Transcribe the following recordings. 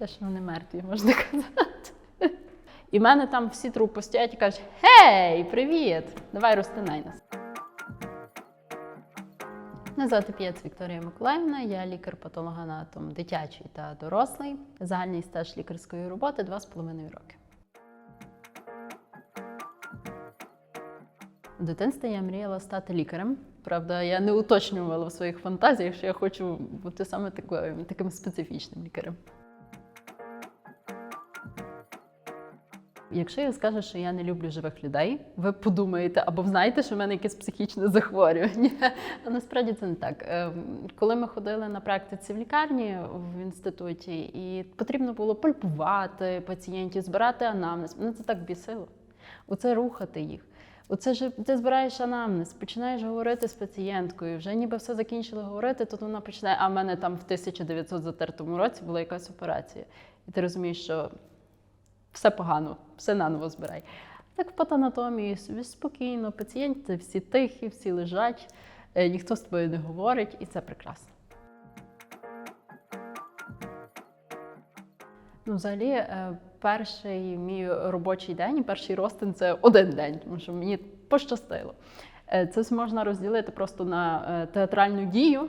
Те, що вони мертві, можна казати. І в мене там всі трупи стоять і кажуть: Гей, привіт! Давай розтинай нас. Мене звати П'єц Вікторія Миколаївна, я лікар-патологоанатом дитячий та дорослий. Загальний стаж лікарської роботи 2,5 роки. У дитинстві я мріяла стати лікарем. Правда, я не уточнювала в своїх фантазіях, що я хочу бути саме такою, таким специфічним лікарем. Якщо я скажу, що я не люблю живих людей, ви подумаєте або знаєте, що в мене якесь психічне захворювання. А насправді це не так. Ем, Коли ми ходили на практиці в лікарні в інституті, і потрібно було пальпувати пацієнтів, збирати анамнез, мене це так бісило. Оце рухати їх. Оце ж ти збираєш анамнез, починаєш говорити з пацієнткою, вже ніби все закінчили говорити, тут вона починає, а в мене там в 1904 році була якась операція. І ти розумієш, що все погано, все наново збирай. Так в патанатомії собі спокійно, пацієнти всі тихі, всі лежать, е, ніхто з тобою не говорить, і це прекрасно. Ну, взагалі, е, перший мій робочий день, перший ростин це один день, тому що мені пощастило. Е, Це можна розділити просто на театральну дію,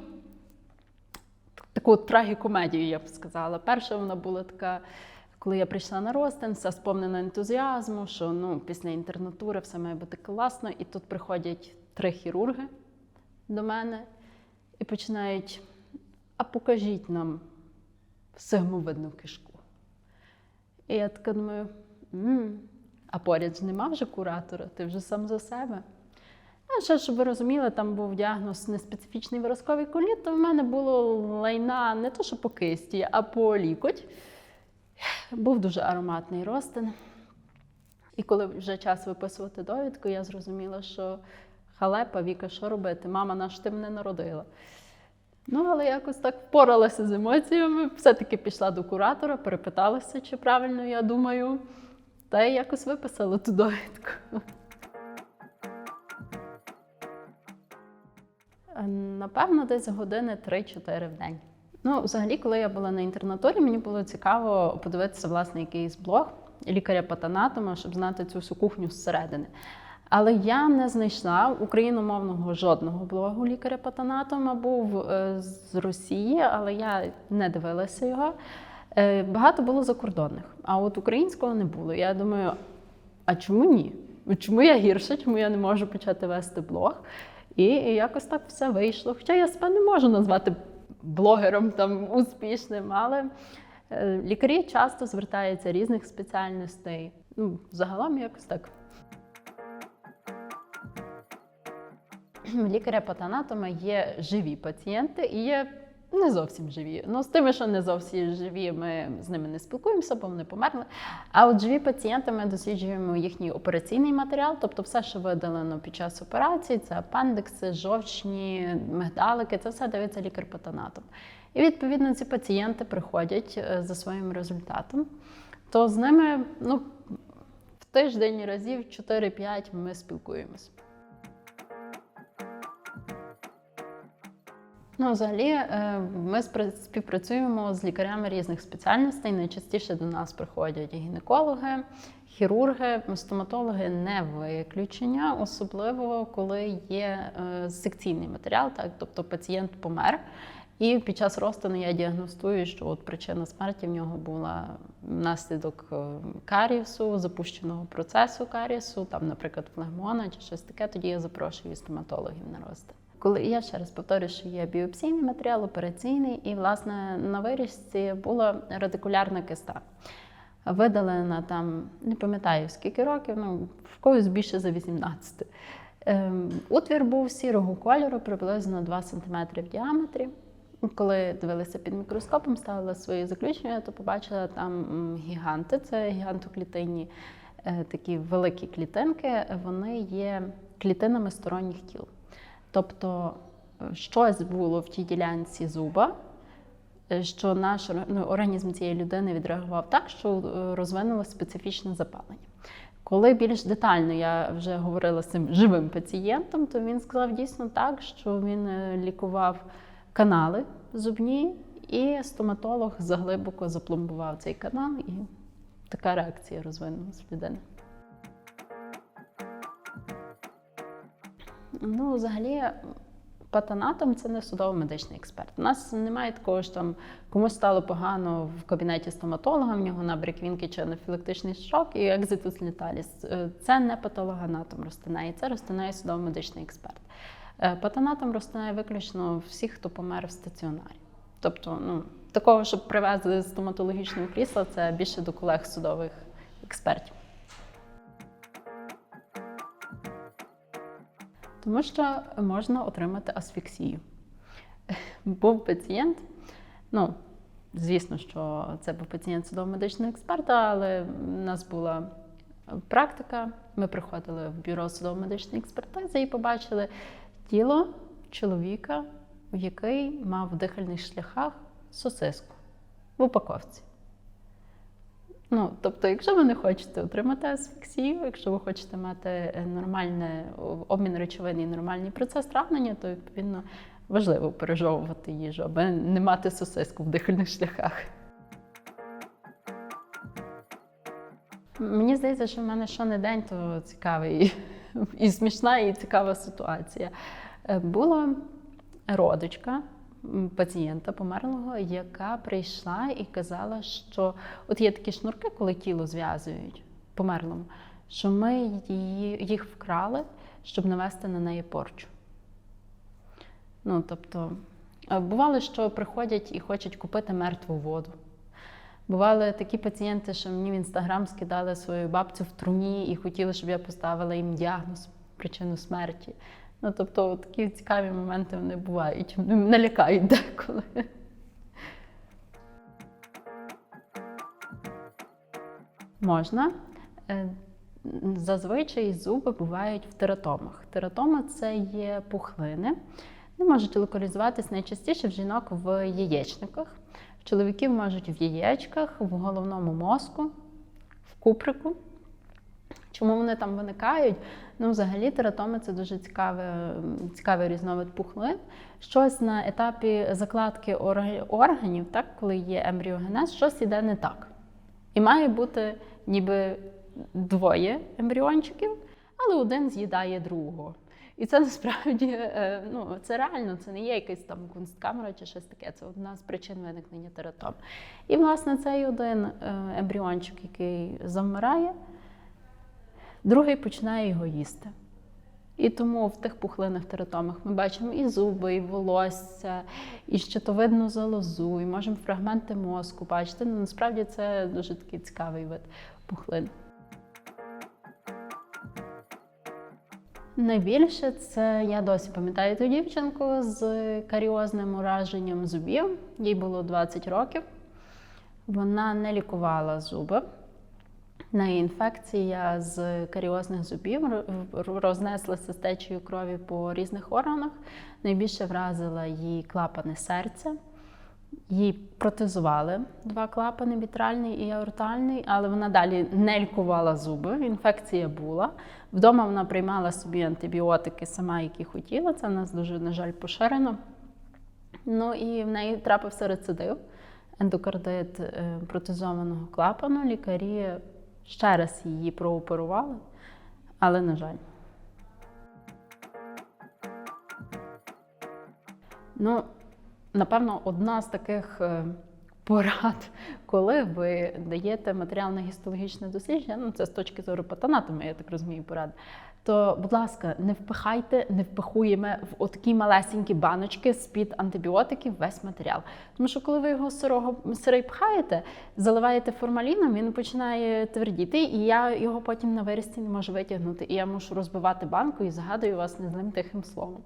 таку трагікомедію, я б сказала. Перша вона була така, коли я прийшла на ростин, вся сповнена ентузіазму, що ну, після інтернатури все має бути класно. І тут приходять три хірурги до мене і починають: а покажіть нам сигмовидну кишку. І я така думаю, м а поряд ж нема вже куратора, ти вже сам за себе. А ще, щоб ви розуміли, там був діагноз неспецифічний виразковий коліт, то в мене було лайна не то, що по кисті, а по лікоть. Був дуже ароматний ростин. І коли вже час виписувати довідку, я зрозуміла, що халепа, Віка, що робити? Мама, наш ти мене народила. Ну, але якось так впоралася з емоціями, все-таки пішла до куратора, перепиталася, чи правильно я думаю, та й якось виписала ту довідку. Напевно, десь години 3-4 в день. Ну, взагалі, коли я була на інтернатурі, мені було цікаво подивитися, власне, якийсь блог лікаря-патанатома, щоб знати цю всю кухню зсередини. Але я не знайшла україномовного жодного блогу лікаря-патанатома. Був е, з Росії, але я не дивилася його. Е, Багато було закордонних, а от українського не було. Я думаю, а чому ні? Чому я гірша? Чому я не можу почати вести блог? І якось так все вийшло. Хоча я себе не можу назвати блогером там успішним, але е, лікарі часто звертаються різних спеціальностей. Ну, загалом якось так. Лікаря-патанатома є живі пацієнти і є не зовсім живі. Ну, з тими, що не зовсім живі, ми з ними не спілкуємося, бо вони померли. А от живі пацієнти ми досліджуємо їхній операційний матеріал, тобто все, що видалено під час операції, це апендикси, жовчні, мигдалики, це все дивиться лікар-патанатом. І відповідно ці пацієнти приходять е, за своїм результатом. То з ними ну, в тиждень разів 4-5 ми спілкуємося. Ну, взагалі, е, ми співпрацюємо з лікарями різних спеціальностей. Найчастіше до нас приходять гінекологи, хірурги, стоматологи не виключення, особливо коли є е, секційний матеріал, так тобто пацієнт помер. І під час розтину я діагностую, що от причина смерті в нього була внаслідок е, карієсу, запущеного процесу карієсу, там, наприклад, флегмона чи щось таке. Тоді я запрошую стоматологів на розтин. Коли я ще раз повторюю, що є біопсійний матеріал, операційний, і власне на вирізці була радикулярна киста. Видалена там, не пам'ятаю скільки років, ну в когось більше за 18. Ем, Утвір був сірого кольору, приблизно 2 см в діаметрі. Коли дивилася під мікроскопом, ставила свої заключення, то побачила там гіганти, це гігантоклітинні е, такі великі клітинки, вони є клітинами сторонніх тіл. Тобто е, щось було в тій ділянці зуба, е, що наш ну, організм цієї людини відреагував так, що е, розвинулося специфічне запалення. Коли більш детально я вже говорила з цим живим пацієнтом, то він сказав дійсно так, що він лікував канали зубні і стоматолог заглибоко запломбував цей канал, і така реакція розвинулася в людини. Ну, взагалі, патанатом це не судово-медичний експерт. У нас немає такого, що там комусь стало погано в кабінеті стоматолога, в нього набряк вінки чи анафілактичний шок і екзитус літаліс. Е, Це не патологоанатом розтинає, це розтинає судово-медичний експерт. Е, Патанатом розтинає виключно всіх, хто помер в стаціонарі. Тобто, ну, такого, щоб привезли з стоматологічного крісла, це більше до колег судових експертів. Тому що можна отримати асфіксію. Був пацієнт, ну, звісно, що це був пацієнт судово-медичного експерта, але в нас була практика. Ми приходили в бюро судово-медичної експертизи і побачили тіло чоловіка, який мав в дихальних шляхах сосиску в упаковці. Ну, тобто, якщо ви не хочете отримати асфіксію, якщо ви хочете мати е, нормальне обмін речовин і нормальний процес травлення, то відповідно важливо пережовувати їжу, аби не мати сосиску в дихальних шляхах. Мені здається, що в мене що не день, то цікавий і смішна, і цікава ситуація. Е, Була родичка пацієнта померлого, яка прийшла і казала, що от є такі шнурки, коли тіло зв'язують померлому, що ми її, їх вкрали, щоб навести на неї порчу. Ну, тобто, бувало, що приходять і хочуть купити мертву воду. Бували такі пацієнти, що мені в інстаграм скидали свою бабцю в труні і хотіли, щоб я поставила їм діагноз, причину смерті. Ну, тобто, такі цікаві моменти вони бувають. Вони мене лякають деколи. Можна. Е, Зазвичай зуби бувають в тератомах. Тератома це є пухлини. Вони можуть локалізуватись найчастіше в жінок в яєчниках. Чоловіків можуть в яєчках, в головному мозку, в куприку. Чому вони там виникають? Ну, взагалі, тератоми це дуже цікаве, цікавий різновид пухлин. Щось на етапі закладки органів, так, коли є ембріогенез, щось іде не так. І має бути ніби двоє ембріончиків, але один з'їдає другого. І це насправді е, ну, це реально, це не є якась там кунсткамера чи щось таке. Це одна з причин виникнення тератом. І, власне, цей один е, ембріончик, який завмирає, другий починає його їсти. І тому в тих пухлинах тератомах ми бачимо і зуби, і волосся, і щитовидну залозу, і можемо фрагменти мозку бачити. Ну, насправді це дуже такий цікавий вид пухлин. Найбільше це я досі пам'ятаю ту дівчинку з каріозним ураженням зубів. Їй було 20 років. Вона не лікувала зуби. Неї інфекція з каріозних зубів рознеслася з течею крові по різних органах. Найбільше вразила її клапани серця. Їй протезували два клапани вітральний і аортальний, але вона далі не лікувала зуби. Інфекція була. Вдома вона приймала собі антибіотики сама, які хотіла. Це в нас дуже, на жаль, поширено. Ну і в неї трапився рецидив, ендокардит е, протезованого клапану. Лікарі ще раз її прооперували, але, на жаль. Ну, напевно, одна з таких е, порад, коли ви даєте матеріал на гістологічне дослідження, ну це з точки зору патанатами, я так розумію, порад, то, будь ласка, не впихайте, не впихуємо в отакі малесенькі баночки з-під антибіотиків весь матеріал. Тому що коли ви його сирого сирий пхаєте, заливаєте формаліном, він починає твердіти, і я його потім на вирісті не можу витягнути. І я мушу розбивати банку і загадую вас незлим тихим словом.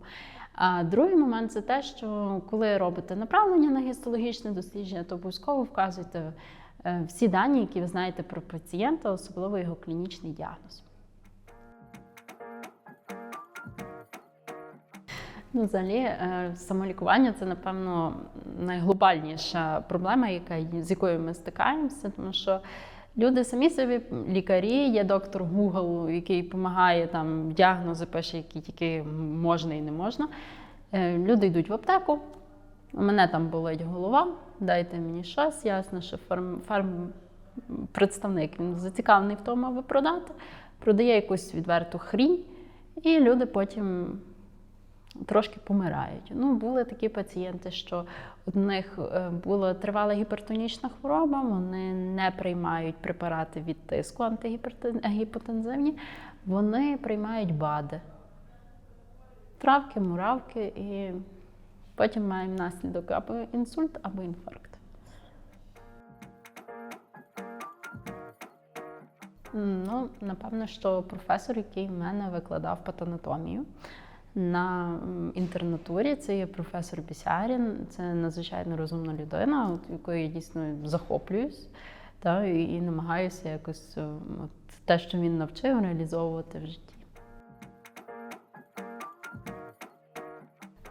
А другий момент це те, що коли робите направлення на гістологічне дослідження, то обов'язково вказуйте е, всі дані, які ви знаєте про пацієнта, особливо його клінічний діагноз. Ну, взагалі, е, самолікування це, напевно, найглобальніша проблема, яка, з якою ми стикаємося, тому що люди самі собі лікарі, є доктор Google, який допомагає там діагнози, пише, які тільки можна і не можна. Е, Люди йдуть в аптеку, у мене там болить голова, дайте мені щось. Ясно, що фарм, фарм представник він зацікавлений в тому, аби продати, продає якусь відверту хрінь, і люди потім трошки помирають. Ну, були такі пацієнти, що у них е, була тривала гіпертонічна хвороба, вони не приймають препарати від тиску антигіпотензивні, вони приймають БАДи. Травки, муравки, і потім маємо наслідок або інсульт, або інфаркт. Ну, напевно, що професор, який в мене викладав патанатомію на інтернатурі, це є професор Бісярін. Це надзвичайно розумна людина, от, якою я дійсно захоплююсь та, і, і намагаюся якось е, от, те, що він навчив, реалізовувати в житті.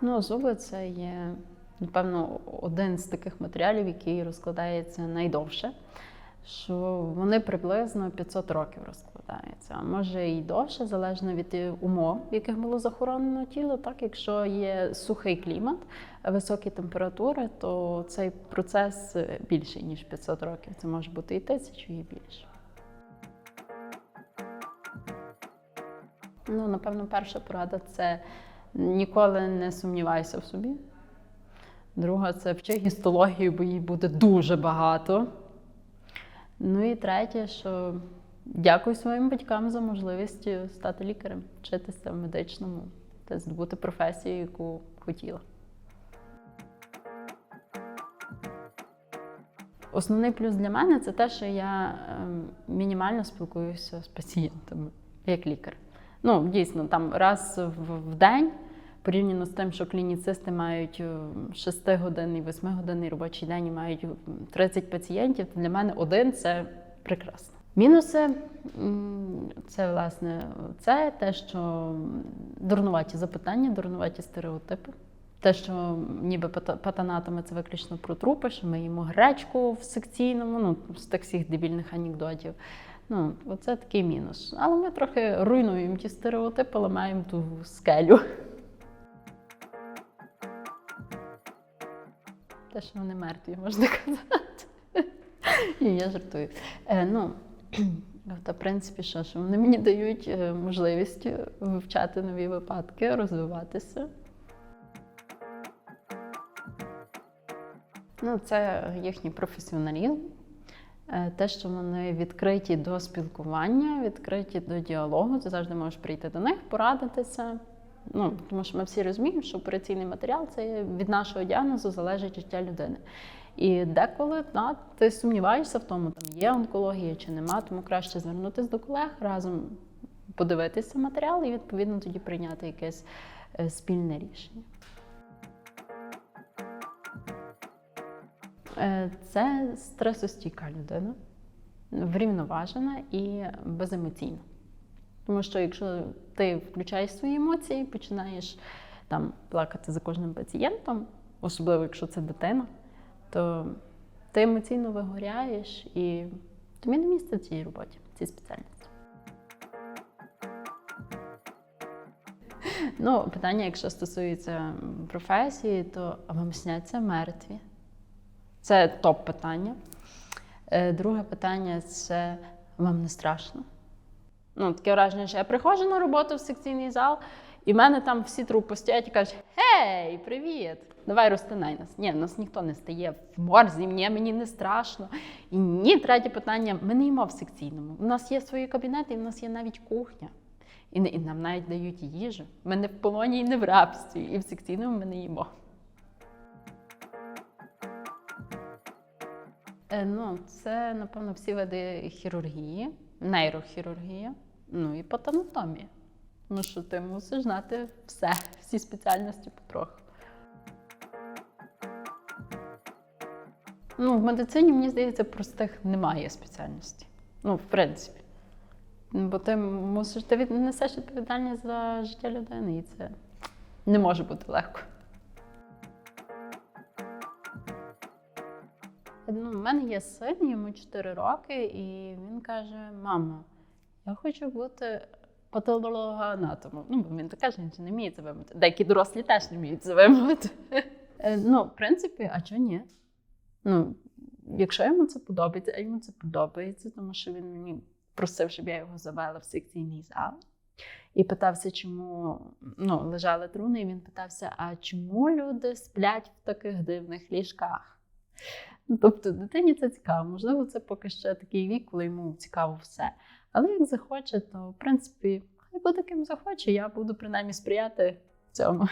Ну, зуби це є, напевно, один з таких матеріалів, який розкладається найдовше. Що вони приблизно 500 років розкладаються, а може і довше, залежно від умов, в яких було захоронено тіло. Так, якщо є сухий клімат, високі температури, то цей процес більший ніж 500 років. Це може бути і тисячу, і більше. Ну, напевно, перша порада це ніколи не сумнівайся в собі. Друга це вчи гістологію, бо її буде дуже багато. Ну і третє, що дякую своїм батькам за можливість стати лікарем, вчитися в медичному та здобути професію, яку хотіла. Основний плюс для мене це те, що я ем, мінімально спілкуюся з пацієнтами як лікар. Ну, дійсно, там раз в, день, порівняно з тим, що клініцисти мають 6-годинний, 8-годинний робочий день і мають 30 пацієнтів, то для мене один це прекрасно. Мінуси це власне це те, що дурнуваті запитання, дурнуваті стереотипи. Те, що ніби пата- патанатами це виключно про трупи, що ми їмо гречку в секційному, ну з тих всіх дебільних анекдотів. Ну, оце такий мінус. Але ми трохи руйнуємо ті стереотипи, ламаємо ту скелю. Те, що вони мертві, можна казати. Ні, я жартую. Е, ну, та, в принципі, що, що вони мені дають е, можливість вивчати нові випадки, розвиватися. Ну, це їхній професіоналізм. Е, Те, що вони відкриті до спілкування, відкриті до діалогу, ти завжди можеш прийти до них, порадитися. Ну, тому що ми всі розуміємо, що операційний матеріал це від нашого діагнозу залежить життя людини. І деколи да, ти сумніваєшся в тому, там є онкологія чи нема, тому краще звернутися до колег разом подивитися матеріал і відповідно тоді прийняти якесь е, спільне рішення. Е, Це стресостійка людина, врівноважена і беземоційна. Тому що якщо ти включаєш свої емоції, починаєш там плакати за кожним пацієнтом, особливо якщо це дитина, то ти емоційно вигоряєш і тобі не місце в цій роботі, в цій спеціальності. Ну, питання, якщо стосується професії, то а вам сняться мертві. Це топ питання. Е, Друге питання це вам не страшно. Ну, таке враження, що я приходжу на роботу в секційний зал, і в мене там всі трупи стоять і кажуть: Гей, привіт! Давай розтинай нас. Ні, нас ніхто не стає в морзі, ні, мені не страшно. І ні, третє питання: ми не їмо в секційному. У нас є свої кабінети, і в нас є навіть кухня. І, і нам навіть дають їжу. Ми не в полоні і не в рабстві, і в секційному ми не їмо. Е, Ну, це, напевно, всі види хірургії, нейрохірургія, ну і патанатомія. Ну що ти мусиш знати все, всі спеціальності потроху. Ну, в медицині, мені здається, простих немає спеціальності. Ну, в принципі. Бо ти мусиш, ти від- несеш відповідальність за життя людини, і це не може бути легко. Ну, в мене є син, йому 4 роки, і він каже: Мамо, я хочу бути патологоанатомом. Ну, бо він так каже, він не вміє це вимовити. Деякі дорослі теж не вміють це вимовити. Е, Ну, в принципі, а чого ні? Ну, якщо йому це подобається, а йому це подобається, тому що він мені просив, щоб я його завела в секційний зал. І питався, чому ну, лежали труни, і він питався: а чому люди сплять в таких дивних ліжках? Ну, тобто дитині це цікаво. Можливо, це поки що такий вік, коли йому цікаво все. Але як захоче, то в принципі, хай буде ким захоче, я буду принаймні сприяти цьому.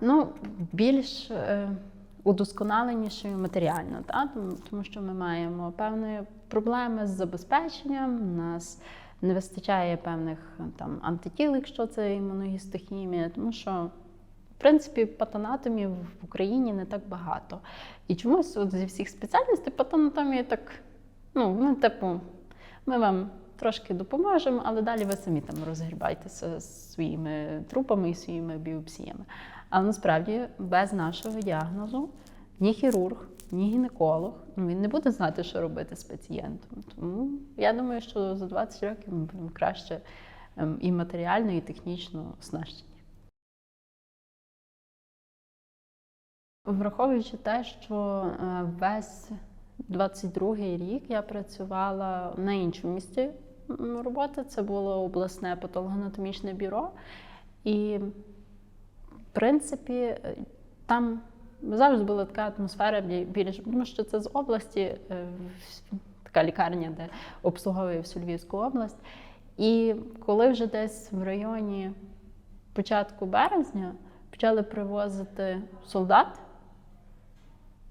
Ну, більш е, удосконаленішою матеріально, та? тому, тому що ми маємо певні проблеми з забезпеченням. У нас не вистачає певних там антитіл, якщо це імуногістохімія, тому що. В принципі, патанатомів в Україні не так багато. І чомусь от зі всіх спеціальностей патанатомія так, ну, ну, типу, ми вам трошки допоможемо, але далі ви самі там розгрібайтеся своїми трупами і своїми біопсіями. Але насправді без нашого діагнозу ні хірург, ні гінеколог ну, він не буде знати, що робити з пацієнтом. Тому я думаю, що за 20 років ми будемо краще ем, і матеріально, і технічно оснащені. Враховуючи те, що е, весь 22-й рік я працювала на іншому місці роботи, це було обласне патологоанатомічне бюро. І, в принципі, е, там завжди була така атмосфера більш, тому що це з області, е, така лікарня, де обслуговує всю Львівську область. І коли вже десь в районі початку березня почали привозити солдат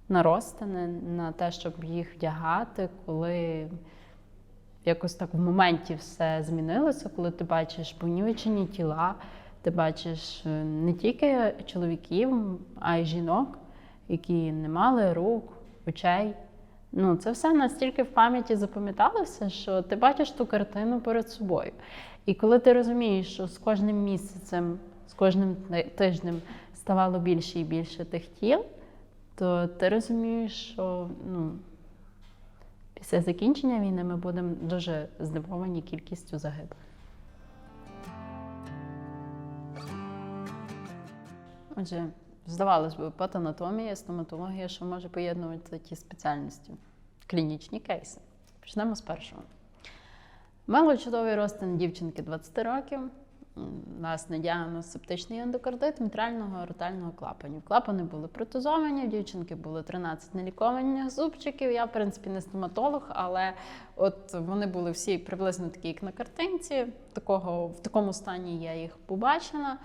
на розтини, на те, щоб їх вдягати, коли якось так в моменті все змінилося, коли ти бачиш понівечені тіла, ти бачиш е, не тільки чоловіків, а й жінок, які не мали рук, очей. Ну, це все настільки в пам'яті запам'яталося, що ти бачиш ту картину перед собою. І коли ти розумієш, що з кожним місяцем, з кожним тижнем ставало більше і більше тих тіл, то ти розумієш, що ну, після закінчення війни ми будемо дуже здивовані кількістю загиблих. Отже, здавалось би, патанатомія, стоматологія, що може поєднувати ті спеціальності, клінічні кейси. Почнемо з першого. Мало чудовий розтин дівчинки 20 років. Власне, діагноз септичний ендокардит мітрального ротального клапанів. Клапани були протезовані, в дівчинки було 13 нелікованих зубчиків. Я, в принципі, не стоматолог, але от вони були всі приблизно такі, як на картинці. Такого, в такому стані я їх побачила.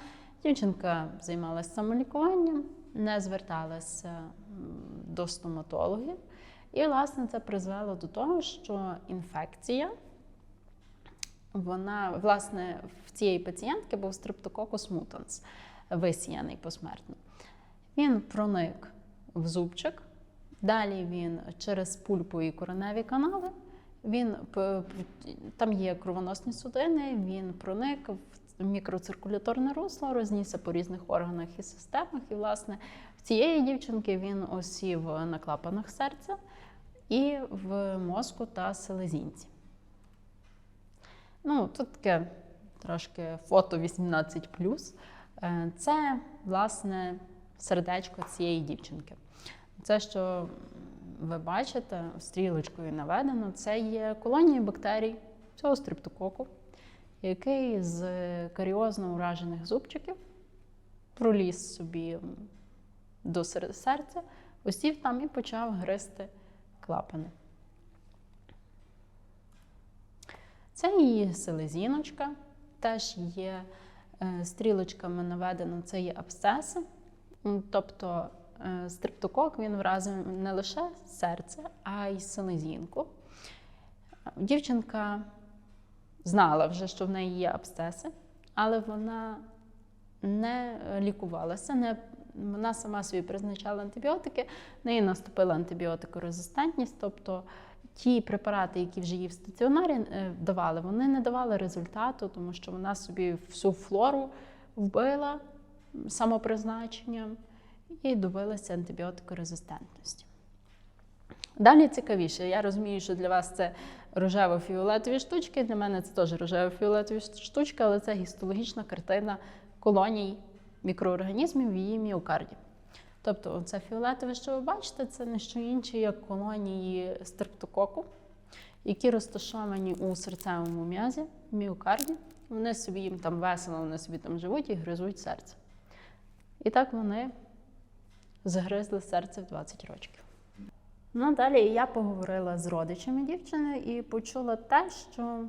Дівчинка займалася самолікуванням, не зверталася до стоматологів. І, власне, це призвело до того, що інфекція вона, власне, в цієї пацієнтки був стрептококус мутанс, висіяний посмертно. Він проник в зубчик, далі він через пульпу і короневі канали. Він там є кровоносні судини, він проник в мікроциркуляторне русло, рознісся по різних органах і системах. І, власне, в цієї дівчинки він осів на клапанах серця і в мозку та селезінці. Ну, тут таке трошки фото 18. Е, Це, власне, сердечко цієї дівчинки. Це, що ви бачите, стрілочкою наведено, це є колонії бактерій цього стрептококу, який з каріозно уражених зубчиків проліз собі до серця, осів там і почав гризти клапани. Це її селезіночка, теж є е, стрілочками наведено, це є абсцеси. Тобто е, стрептокок він вразив не лише серце, а й селезінку. Дівчинка знала вже, що в неї є абсцеси, але вона не лікувалася, не, вона сама собі призначала антибіотики, в неї наступила антибіотикорезистентність, тобто ті препарати, які вже їй в стаціонарі е, давали, вони не давали результату, тому що вона собі всю флору вбила самопризначенням і добилася антибіотикорезистентності. Далі цікавіше. Я розумію, що для вас це рожево-фіолетові штучки. Для мене це теж рожево-фіолетові штучки, але це гістологічна картина колоній мікроорганізмів в її міокарді. Тобто, це фіолетове, що ви бачите, це не що інше, як колонії стрептококу, які розташовані у серцевому м'язі, міокарді. Вони собі їм там весело, вони собі там живуть і гризуть серце. І так вони загризли серце в 20 років. Ну, далі я поговорила з родичами дівчини і почула те, що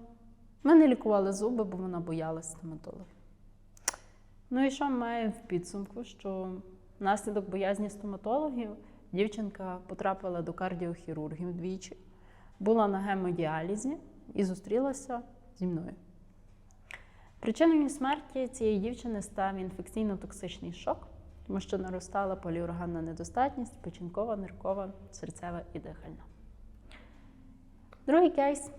ми не лікували зуби, бо вона боялась стоматологів. Ну і що має в підсумку, що внаслідок боязні стоматологів дівчинка потрапила до кардіохірургів двічі, була на гемодіалізі і зустрілася зі мною. Причиною смерті цієї дівчини став інфекційно-токсичний шок, тому що наростала поліорганна недостатність, печінкова, ниркова, серцева і дихальна. Другий кейс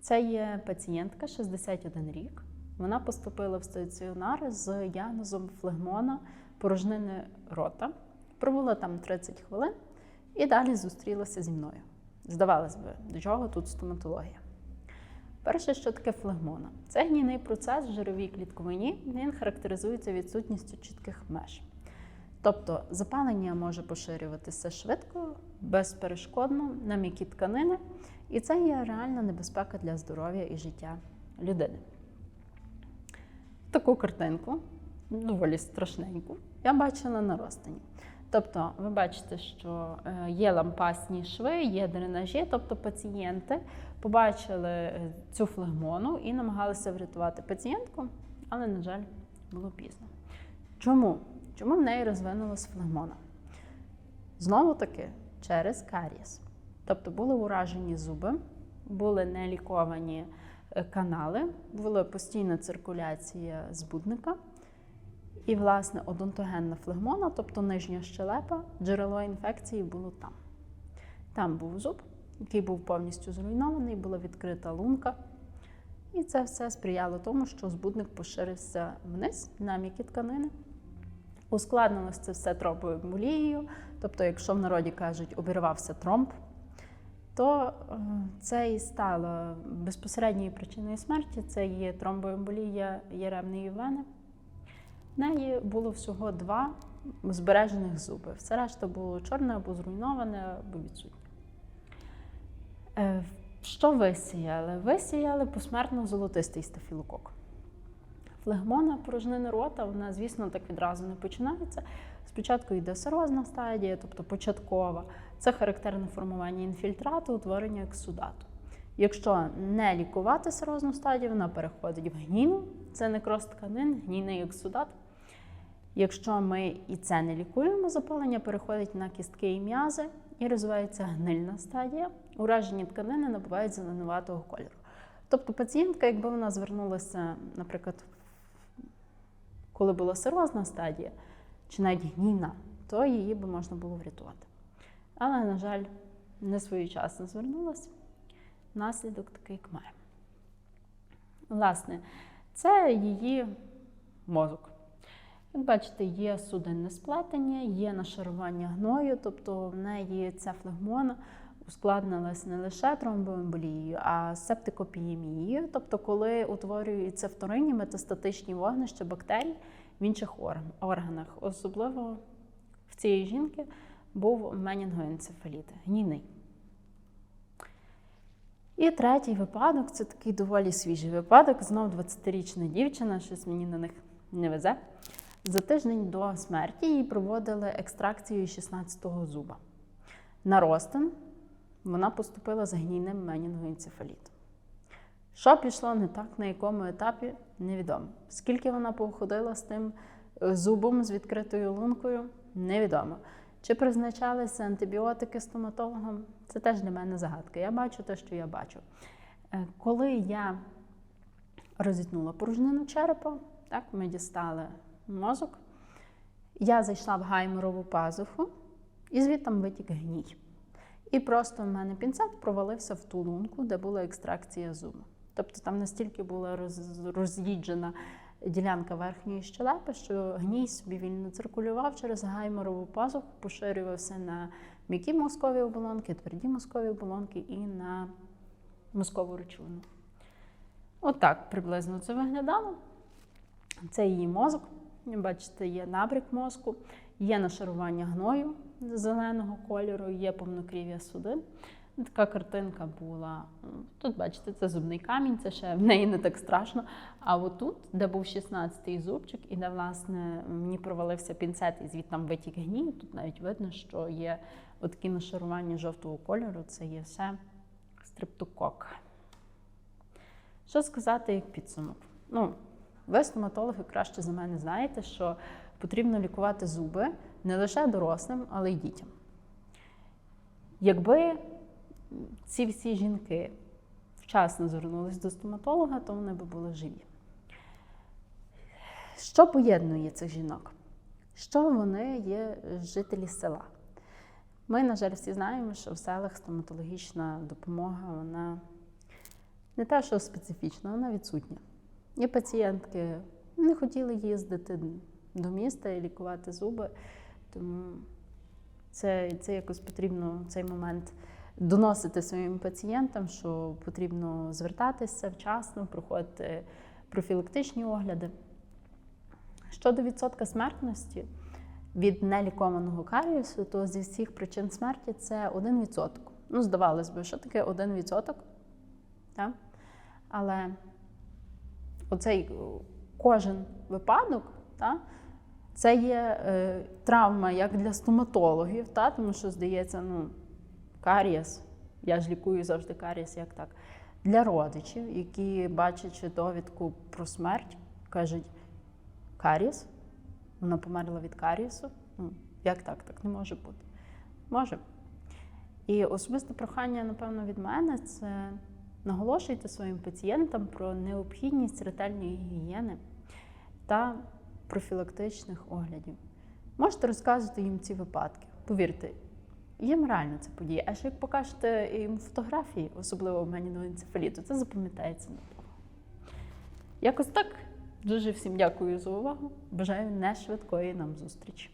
це є пацієнтка 61 рік. Вона поступила в стаціонар з діагнозом флегмона порожнини рота. Пробула там 30 хвилин і далі зустрілася зі мною. Здавалось би, до чого тут стоматологія? Перше, що таке флегмона? Це гнійний процес в жировій клітковині. Він характеризується відсутністю чітких меж. Тобто запалення може поширюватися швидко, безперешкодно на м'які тканини, і це є реальна небезпека для здоров'я і життя людини. Таку картинку, доволі страшненьку, я бачила на розстані. Тобто, ви бачите, що е, є лампасні шви, є дренажі, тобто пацієнти побачили е, цю флегмону і намагалися врятувати пацієнтку, але, на жаль, було пізно. Чому? Чому в неї розвинулася флегмона? Знову таки через карієс. Тобто були уражені зуби, були неліковані е, канали, була постійна циркуляція збудника. І, власне, одонтогенна флегмона, тобто нижня щелепа, джерело інфекції було там. Там був зуб, який був повністю зруйнований, була відкрита лунка. І це все сприяло тому, що збудник поширився вниз на м'які тканини. Ускладнилось це все тромбовою емболією, тобто, якщо в народі кажуть, обірвався тромб, то е, це і стало безпосередньою причиною смерті. Це є тромбоемболія єремної вени. В неї було всього два збережених зуби. Все решта було чорне або зруйноване, або відсутнє. Е, Що висіяли? Висіяли посмертно золотистий стафілокок. Флегмона порожнини рота, вона, звісно, так відразу не починається. Спочатку йде серозна стадія, тобто початкова. Це характерне формування інфільтрату, утворення ексудату. Якщо не лікувати серозну стадію, вона переходить в гнійну, це некроз тканин, гнійний ексудат. Якщо ми і це не лікуємо, запалення переходить на кістки і м'язи і розвивається гнильна стадія. Уражені тканини набувають зеленуватого кольору. Тобто пацієнтка, якби вона звернулася, наприклад, коли була серозна стадія, чи навіть гнійна, то її би можна було врятувати. Але, на жаль, не своєчасно звернулася. Наслідок такий як має. Власне, це її мозок. Як бачите, є судинне сплетення, є нашарування гною, тобто в неї ця флегмона ускладнилась не лише тромбоемболією, а септикопіємією, тобто коли утворюються вторинні метастатичні вогнища бактерій в інших органах. Особливо в цієї жінки був менінгоенцефаліт, гнійний. І третій випадок це такий доволі свіжий випадок. Знов 20-річна дівчина, щось мені на них не везе. За тиждень до смерті їй проводили екстракцію 16-го зуба. На розтин вона поступила з гнійним менінгоенцефалітом. Що пішло не так, на якому етапі, невідомо. Скільки вона походила з тим зубом, з відкритою лункою, невідомо. Чи призначалися антибіотики стоматологом? Це теж для мене загадка. Я бачу те, що я бачу. Коли я розітнула порожнину черепа, так, ми дістали мозок, я зайшла в гайморову пазуху і звідти витік гній. І просто в мене пінцет провалився в ту лунку, де була екстракція зубу. Тобто там настільки була роз'їджена ділянка верхньої щелепи, що гній собі вільно циркулював через гайморову пазуху, поширювався на м'які мозкові оболонки, тверді мозкові оболонки і на мозкову речовину. Отак От приблизно це виглядало. Це її мозок. Бачите, є набрік мозку. Є нашарування гною зеленого кольору, є повнокрів'я судин. Така картинка була. Тут, бачите, це зубний камінь, це ще в неї не так страшно. А отут, де був 16-й зубчик, і де, власне, мені провалився пінцет, і звідтам витік гній, тут навіть видно, що є отакі нашарування жовтого кольору, це є все стрептокок. Що сказати як підсумок? Ну, ви, стоматологи, краще за мене знаєте, що потрібно лікувати зуби не лише дорослим, але й дітям. Якби ці всі жінки вчасно звернулись до стоматолога, то вони би були живі. Що поєднує цих жінок? Що вони є жителі села? Ми, на жаль, всі знаємо, що в селах стоматологічна допомога вона не те, що специфічна, вона відсутня. Є пацієнтки не хотіли їздити до міста і лікувати зуби, тому це, це якось потрібно в цей момент доносити своїм пацієнтам, що потрібно звертатися вчасно, проходити профілактичні огляди. Щодо відсотка смертності від нелікованого каріусу, то зі всіх причин смерті це 1%. Ну, здавалось би, що таке 1%? Так? Але оцей кожен випадок, та, це є е, травма як для стоматологів, та, тому що здається, ну, карієс, я ж лікую завжди карієс, як так. Для родичів, які бачачи довідку про смерть, кажуть, карієс, вона померла від карієсу. Ну, як так? Так не може бути. Може. І особисте прохання, напевно, від мене це наголошуйте своїм пацієнтам про необхідність ретельної гігієни та профілактичних оглядів. Можете розказувати їм ці випадки. Повірте, їм реально це подія. А ще як покажете їм фотографії, особливо в мене енцефаліту, це запам'ятається надовго. Якось так. Дуже всім дякую за увагу. Бажаю не швидкої нам зустрічі.